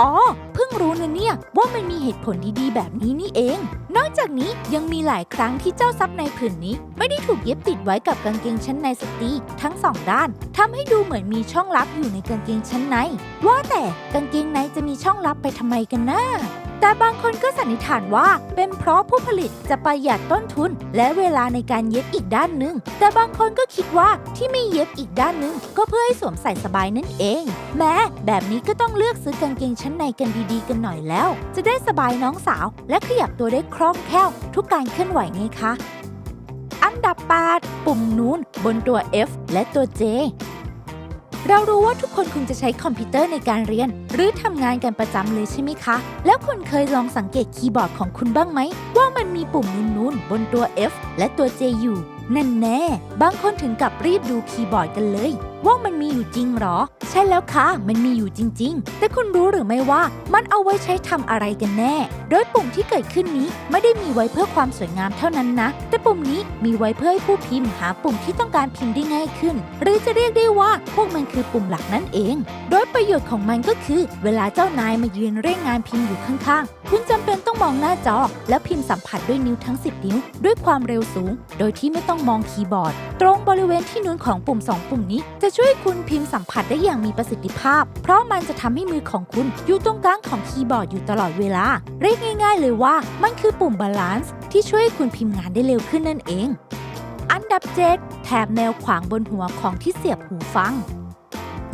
อ๋อ เพิ่งรู้นะเนี่ย ว่ามันมีเหตุผลดีๆ แบบนี้นี่เอง นอกจากนี้ยังมีหลายครั้งที่เจ้าซับในผืนนี้ ไม่ได้ถูกเย็บติดไว้กับกางเกงชั้นในสตรีทั้งสองด้านทำให้ดูเหมือนมีช่องลับอยู่ในกางเกงชั้นใน ว่าแต่กางเกงในจะมีช่องลับไปทำไมกันนะ แต่บางคนก็สันนิษฐานว่าเป็นเพราะผู้ผลิตจะประหยัดต้นทุน และเวลาในการเย็บอีกด้านหนึ่ง แต่บางคนก็คิดว่าที่ไม่เย็บอีกด้านหนึ่งก็เพื่อให้สวมใส่สบายนั่นเอง แม้แบบนี้ก็ต้องเลือกซื้อกางเกงชั้นในกันดีๆ กันหน่อยแล้ว จะได้สบายน้องสาว และขยับตัวได้คล่องแคล่ว ทุกการเคลื่อนไหวไงคะ อันดับ 8 ปุ่มนูนบนตัว F และตัว J เรารู้ว่าทุกคนคงจะใช้คอมพิวเตอร์ในการเรียน หรือทำงานกันประจำเลยใช่ไหมคะ แล้วคุณเคยลองสังเกตคีย์บอร์ดของคุณบ้างไหม ว่ามันมีปุ่มนูนๆ บนตัว F และตัว J อยู่นั่นแน่ บางคนถึงกับรีบดูคีย์บอร์ดกันเลยว่ามันมีอยู่จริงหรอ ใช่แล้วค่ะ มันมีอยู่จริง ๆ แต่คุณรู้หรือไม่ว่ามันเอาไว้ใช้ทำอะไรกันแน่ โดยปุ่มที่เกิดขึ้นนี้ไม่ได้มีไว้เพื่อความสวยงามเท่านั้นนะ แต่ปุ่มนี้มีไว้เพื่อให้ผู้พิมพ์หาปุ่มที่ต้องการพิมพ์ได้ง่ายขึ้น หรือจะเรียกได้ว่าพวกมันคือปุ่มหลักนั่นเอง โดยประโยชน์ของมันก็คือ เวลาเจ้านายมายืนเร่งงานพิมพ์อยู่ข้างๆ คุณจำเป็นต้องมองหน้าจอ แล้วพิมพ์สัมผัสด้วยนิ้วทั้ง 10 นิ้ว ด้วยความเร็วสูง โดยที่ไม่ต้องมองคีย์บอร์ด ตรงบริเวณที่นูนของปุ่ม 2 ปุ่มนี้จะจะช่วยคุณพิมพ์สัมผัสได้อย่างมีประสิทธิภาพ เพราะมันจะทำให้มือของคุณอยู่ตรงกลางของคีย์บอร์ดอยู่ตลอดเวลา เรียกง่าย ๆ เลยว่ามันคือปุ่มบาลานซ์ที่ช่วยให้คุณพิมพ์งานได้เร็วขึ้นนั่นเอง อันดับ7แถบแนวขวางบนหัวของที่เสียบหูฟัง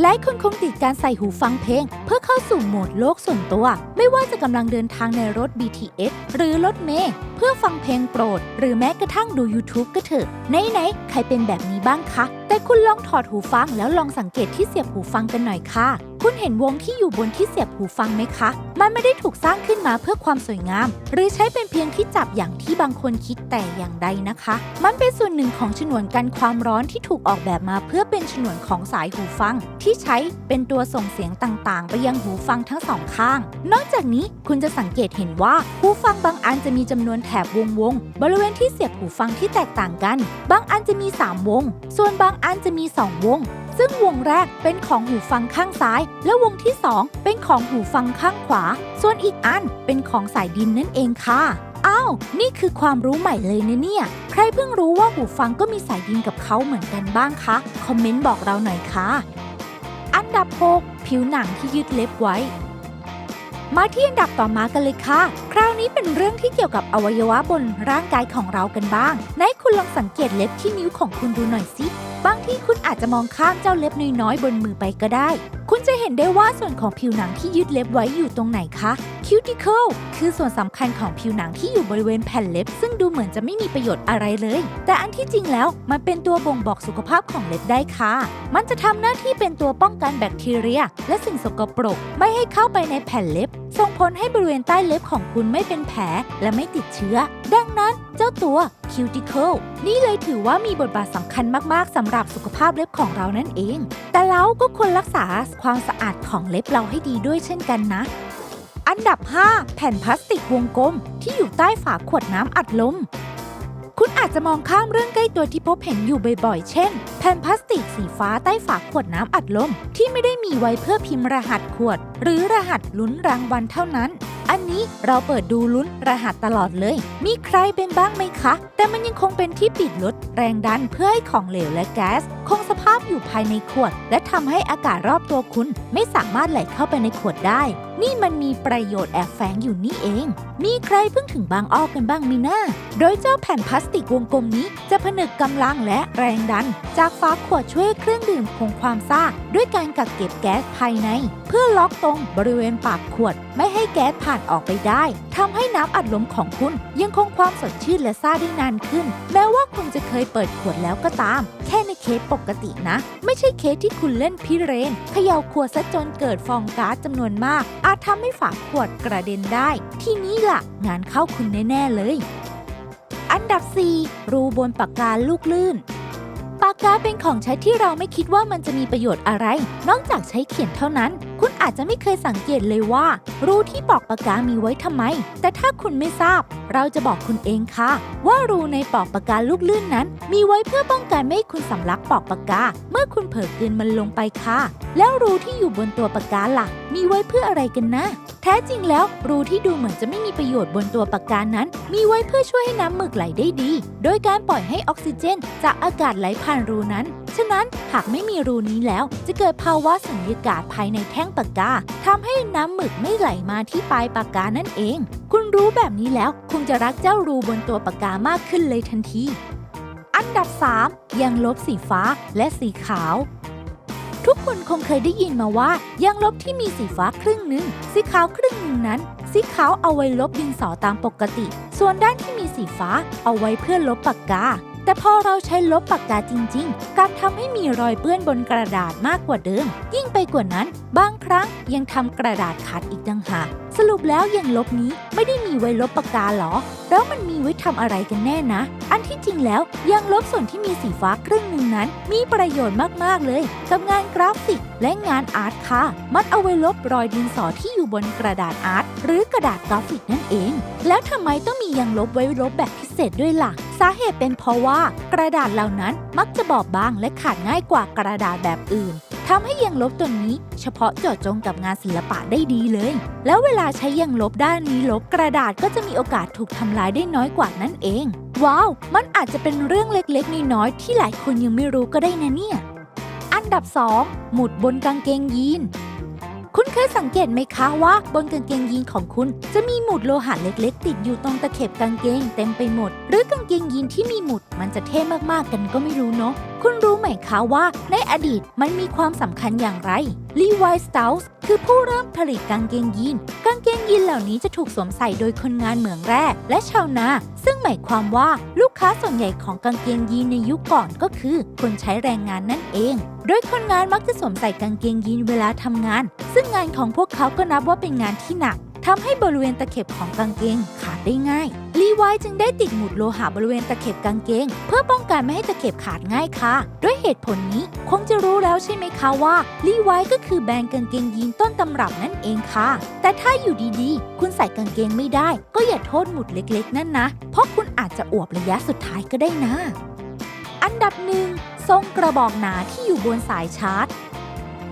หลายคนคงติดการใส่หูฟังเพลง เพื่อเข้าสู่โหมดโลกส่วนตัว ไม่ว่าจะกำลังเดินทางในรถ BTS หรือรถเมล์เพื่อฟังเพลงโปรด หรือแม้กระทั่งดู YouTube ก็เถอะไหนๆใครเป็นแบบนี้บ้างคะ แต่คุณลองถอดหูฟังแล้วลองสังเกตที่เสียบหูฟังกันหน่อยค่ะ คุณเห็นวงที่อยู่บนที่เสียบหูฟังไหมคะ มันไม่ได้ถูกสร้างขึ้นมาเพื่อความสวยงาม หรือใช้เป็นเพียงที่จับอย่างที่บางคนคิดแต่อย่างใดนะคะ มันเป็นส่วนหนึ่งของฉนวนกันความร้อนที่ถูกออกแบบมาเพื่อเป็นฉนวนของสายหูฟัง ที่ใช้เป็นตัวส่งเสียงต่างๆ ไปยังหูฟังทั้งสองข้าง นอกจากนี้คุณจะสังเกตเห็นว่าหูฟังบางอันจะมีจำนวนแถบวงวงๆบริเวณที่เสียบหูฟังที่แตกต่างกัน บางอันจะมี 3 วง ส่วนบางอันจะมี 2 วง ซึ่งวงแรกเป็นของหูฟังข้างซ้าย และวงที่ 2 เป็นของหูฟังข้างขวา ส่วนอีกอันเป็นของสายดินนั่นเองค่ะ อ้าว นี่คือความรู้ใหม่เลยนะเนี่ย ใครเพิ่งรู้ว่าหูฟังก็มีสายดินกับเขาเหมือนกันบ้างคะ คอมเมนต์บอกเราหน่อยค่ะ อันดับ 6 ผิวหนังที่ยึดเล็บไว้ มาที่อันดับต่อมากันเลยค่ะ คราวนี้เป็นเรื่องที่เกี่ยวกับอวัยวะบนร่างกายของเรากันบ้าง ไหนคุณลองสังเกตเล็บที่นิ้วของคุณดูหน่อยสิบางที่คุณอาจจะมองข้ามเจ้าเล็บน้อยๆบนมือไปก็ได้ คุณจะเห็นได้ว่าส่วนของผิวหนังที่ยึดเล็บไว้อยู่ตรงไหนคะ cuticle คือส่วนสำคัญของผิวหนังที่อยู่บริเวณแผ่นเล็บ ซึ่งดูเหมือนจะไม่มีประโยชน์อะไรเลย แต่อันที่จริงแล้วมันเป็นตัวบ่งบอกสุขภาพของเล็บได้ค่ะ มันจะทำหน้าที่เป็นตัวป้องกันแบคทีเรีย และสิ่งสกปรก ไม่ให้เข้าไปในแผ่นเล็บ ส่งผลให้บริเวณใต้เล็บของคุณไม่เป็นแผลและไม่ติดเชื้อ ดังนั้นเจ้าตัว cuticle นี่เลยถือว่ามีบทบาทสำคัญมากๆสำหรับสุขภาพเล็บของเรานั่นเอง แต่เราก็ควรรักษาความสะอาดของเล็บเราให้ดีด้วยเช่นกันนะ อันดับ 5 แผ่นพลาสติกวงกลมที่อยู่ใต้ฝาขวดน้ำอัดลม คุณอาจจะมองข้ามเรื่องใกล้ตัวที่พบเห็นอยู่บ่อยๆ เช่น แผ่นพลาสติกสีฟ้าใต้ฝาขวดน้ำอัดลม ที่ไม่ได้มีไว้เพื่อพิมพ์รหัสขวด หรือรหัสลุ้นรางวัลเท่านั้น อันนี้เราเปิดดูลุ้นรหัสตลอดเลย มีใครเป็นบ้างไหมคะ แต่มันยังคงเป็นที่ปิดลดแรงดันเพื่อให้ของเหลวและแก๊สคงสภาพอยู่ภายในขวด และทำให้อากาศรอบตัวคุณไม่สามารถไหลเข้าไปในขวดได้ นี่มันมีประโยชน์แอบแฝงอยู่นี่เอง มีใครเพิ่งถึงบางอ้อกันบ้างมิน่าโดยเจ้าแผ่นพลาสติกวงกลมนี้จะผนึกกำลังและแรงดัน จากฝาขวดช่วยเครื่องดื่มคงความซ่า ด้วยการกักเก็บแก๊สภายใน เพื่อล็อกตรงบริเวณปากขวด ไม่ให้แก๊สผ่านออกไปได้ทำให้น้ำอัดลมของคุณ ยังคงความสดชื่นและซ่าได้นานขึ้น แม้ว่าคุณจะเคยเปิดขวดแล้วก็ตาม แค่ในเคสปกตินะ ไม่ใช่เคสที่คุณเล่นพิเรนเขย่าขวดซะจนเกิดฟองก๊าซจำนวนมากอาจทำให้ฝาขวดกระเด็นได้ ที่นี้ล่ะ งานเข้าคุณแน่ ๆ เลย อันดับ 4 รูบนปากกาลูกลื่น ปากกาเป็นของใช้ที่เราไม่คิดว่ามันจะมีประโยชน์อะไร นอกจากใช้เขียนเท่านั้น คุณอาจจะไม่เคยสังเกตเลยว่า รูที่ปอกปากกามีไว้ทำไม แต่ถ้าคุณไม่ทราบ เราจะบอกคุณเองค่ะ ว่ารูในปอกปากกาลูกลื่นนั้น มีไว้เพื่อป้องกันไม่ให้คุณสำลักปอกปากกา เมื่อคุณเผลอกลืนมันลงไปค่ะ แล้วรูที่อยู่บนตัวปากกาล่ะ มีไว้เพื่ออะไรกันนะแท้จริงแล้วรูที่ดูเหมือนจะไม่มีประโยชน์บนตัวปากกานั้น มีไว้เพื่อช่วยให้น้ำหมึกไหลได้ดี โดยการปล่อยให้ออกซิเจน จากอากาศไหลผ่านรูนั้น ฉะนั้นหากไม่มีรูนี้แล้วจะเกิดภาวะสัญญากาศภายในแท่งปากกาทำให้น้ำหมึกไม่ไหลมาที่ปลายปากกานั่นเอง คุณรู้แบบนี้แล้วคงจะรักเจ้ารูบนตัวปากกามากขึ้นเลยทันที อันดับ 3 ยังลบสีฟ้าและสีขาวทุกคนคงเคยได้ยินมาว่ายางลบที่มีสีฟ้าครึ่งหนึ่งสีขาวครึ่งหนึ่งนั้น สีขาวเอาไว้ลบดินสอตามปกติ ส่วนด้านที่มีสีฟ้าเอาไว้เพื่อลบปากกา แต่พอเราใช้ลบปากกาจริง ๆ กลับทำให้มีรอยเปื้อนบนกระดาษมากกว่าเดิม ยิ่งไปกว่านั้น บางครั้งยังทำกระดาษขาดอีกต่างหากสรุปแล้วยางลบนี้ไม่ได้มีไว้ลบปากกาหรอ แล้วมันมีไว้ทำอะไรกันแน่นะ อันที่จริงแล้วยางลบส่วนที่มีสีฟ้าครึ่งหนึ่งนั้น มีประโยชน์มาก ๆ เลย กับงานกราฟิกและงานอาร์ตค่ะ มันเอาไว้ลบรอยดินสอที่อยู่บนกระดาษอาร์ต หรือกระดาษกราฟิกนั่นเอง แล้วทำไมต้องมียางลบไว้ลบแบบพิเศษด้วยล่ะ สาเหตุเป็นเพราะว่ากระดาษเหล่านั้นมักจะบอบบางและขาดง่ายกว่ากระดาษแบบอื่นทำให้ยางลบตัวนี้เฉพาะเจาะจงกับงานศิลปะได้ดีเลย แล้วเวลาใช้ยางลบด้านนี้ลบกระดาษก็จะมีโอกาสถูกทำลายได้น้อยกว่านั่นเอง ว้าว มันอาจจะเป็นเรื่องเล็กๆน้อยๆที่หลายคนยังไม่รู้ก็ได้นะเนี่ย อันดับ 2 หมุดบนกางเกงยีน คุณเคยสังเกตไหมคะว่าบนกางเกงยีนของคุณ จะมีหมุดโลหะเล็กๆ ติดอยู่ตรงตะเข็บกางเกงเต็มไปหมด หรือกางเกงยีนที่มีหมุดมันจะเท่มากๆกันก็ไม่รู้เนาะคุณรู้ไหมคะว่าในอดีตมันมีความสำคัญอย่างไร ลีวายสตาลส์คือผู้เริ่มผลิตกางเกงยีน กางเกงยีนเหล่านี้จะถูกสวมใส่โดยคนงานเหมืองแร่และชาวนา ซึ่งหมายความว่าลูกค้าส่วนใหญ่ของกางเกงยีนในยุคก่อนก็คือ คนใช้แรงงานนั่นเอง โดยคนงานมักจะสวมใส่กางเกงยีนเวลาทำงาน ซึ่งงานของพวกเขาก็นับว่าเป็นงานที่หนัก ทำให้บริเวณตะเข็บของกางเกงขาดได้ง่าย ลีไวจึงได้ติดหมุดโลหะบริเวณตะเข็บกางเกง เพื่อป้องกันไม่ให้ตะเข็บขาดง่ายค่ะ ด้วยเหตุผลนี้คงจะรู้แล้วใช่ไหมคะว่าลีไวก็คือแบรนด์กางเกงยีนต้นตำรับนั่นเองค่ะ แต่ถ้าอยู่ดีๆ คุณใส่กางเกงไม่ได้ ก็อย่าโทษหมุดเล็กๆ นั่นนะ เพราะคุณอาจจะอวบระยะสุดท้ายก็ได้นะ อันดับหนึ่งทรงกระบอกหนาที่อยู่บนสายชาร์จ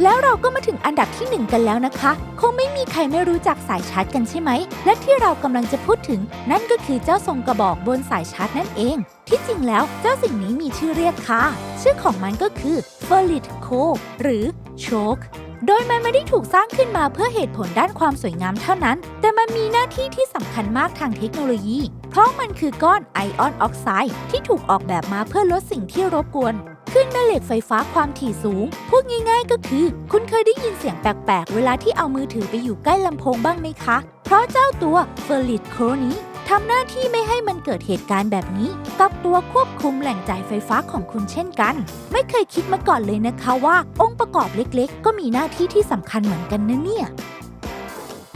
แล้วเราก็มาถึงอันดับที่ 1 กันแล้วนะคะ คงไม่มีใครไม่รู้จักสายชาร์จกันใช่ไหม และที่เรากำลังจะพูดถึง นั่นก็คือเจ้าทรงกระบอกบนสายชาร์จนั่นเอง ที่จริงแล้วเจ้าสิ่งนี้มีชื่อเรียกค่ะ ชื่อของมันก็คือ f e r l i t c o หรือ Choke โดยมันไม่ได้ถูกสร้างขึ้นมาเพื่อเหตุผลด้านความสวยงามเท่านั้น แต่มันมีหน้าที่ที่สำคัญมากทางเทคโนโลยี เพราะมันคือก้อนไอออนออกไซด์ที่ถูกออกแบบมาเพื่อลดสิ่งที่รบกวนขึ้นแม่เหล็กไฟฟ้าความถี่สูง พูดง่ายๆก็คือ คุณเคยได้ยินเสียงแปลกๆ เวลาที่เอามือถือไปอยู่ใกล้ลำโพงบ้างไหมคะ เพราะเจ้าตัวเฟอร์ลิตโครนี้ทำหน้าที่ไม่ให้มันเกิดเหตุการณ์แบบนี้ กับตัวควบคุมแหล่งจ่ายไฟฟ้าของคุณเช่นกัน ไม่เคยคิดมาก่อนเลยนะคะว่า องค์ประกอบเล็กๆ ก็มีหน้าที่ที่สำคัญเหมือนกันนะเนี่ย